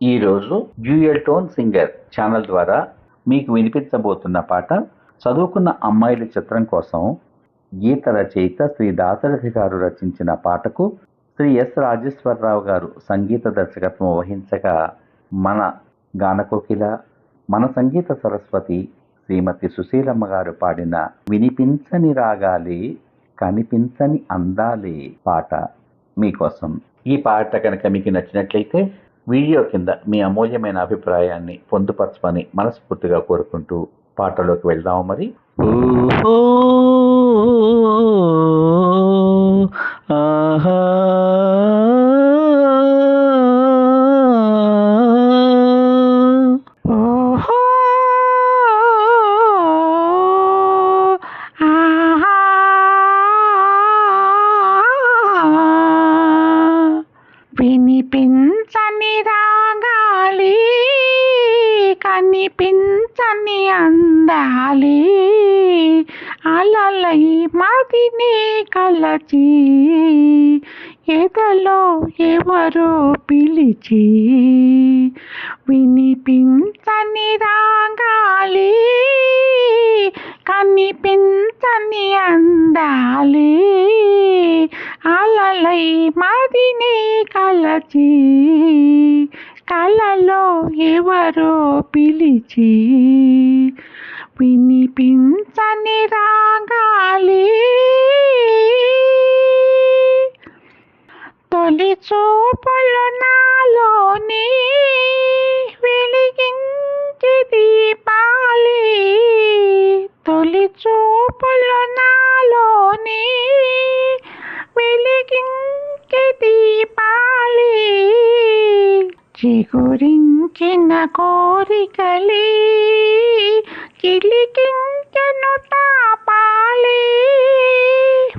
ఈరోజు dual tone singer channel ద్వారా మీకు వినిపించబోతున్న పాట చదువుకున్న అమ్మాయిల చిత్రం కోసం గీత రచయిత శ్రీ దాశరథి గారు రచించిన పాటకు శ్రీ ఎస్ రాజేశ్వరరావు గారు సంగీత దర్శకత్వం వహించగా మన గానకోకిల మన సంగీత సరస్వతి శ్రీమతి సుశీలమ్మ గారు పాడిన వినిపించని రాగాలి కనిపించని అందాలి పాట మీకోసం. ఈ పాట కనుక మీకు నచ్చినట్లయితే వీడియో కింద మీ అమూల్యమైన అభిప్రాయాన్ని పొందుపరచమని మనస్ఫూర్తిగా కోరుకుంటూ పాటలోకి వెళ్దాము మరి. ఆహా. అందాలి అలలై మదిని కలచి ఎదలో ఎవరో పిలిచి వినిపించని రాగాలి కనిపించని అందాలి. అలలై మదిని కలచి కలలో ఎవరో పిలిచి వినిపించని చిగురించిన కోరికలే. కిలికించెను తాపాలి.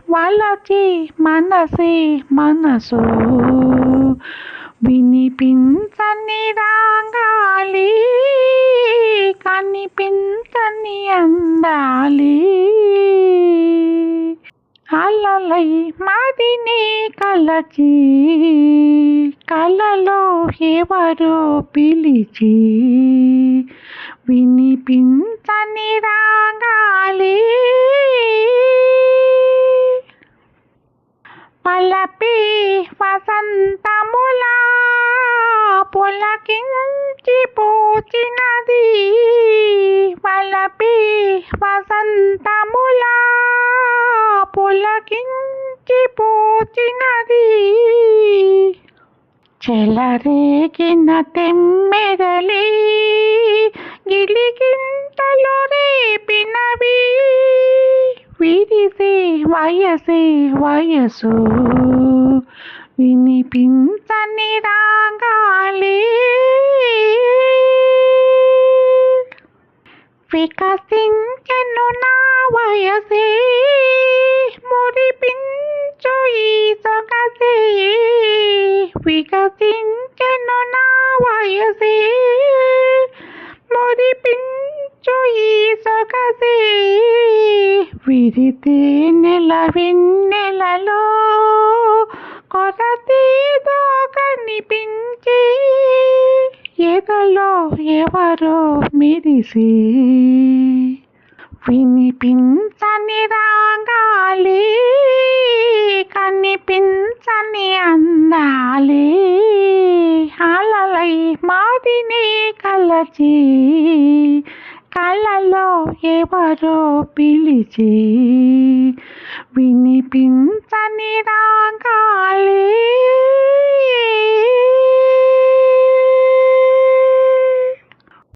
వలచి మనసే మనసు. వినిపించని రాగాలి. కనిపించని అందాలి. అలలై మదిని కలచి కలలో ఎవరో పిలిచి వినిపించని రాగాలి. పలపి వసంతములా పులకించి పూచినది. పలపి వసంతములా పులకించి చెలరేగిన తెమ్మెరలి గిలిగింతలు రేపినవి. విరిసే వయసే వయసు వినిపించని రాగాలి. వికసించెను నా వయసే వయసే. మురిపించు ఈ సొగసే. విరితే నెల వెన్నెలలో కొరతేదో కనిపించే ఎదలో ఎవరో మెరిసి. వినిపించని రాగాలి కనిపించని అందాలి. కొలచి కళ్ళలో ఎవరో పిలిచి వినిపించనిరా.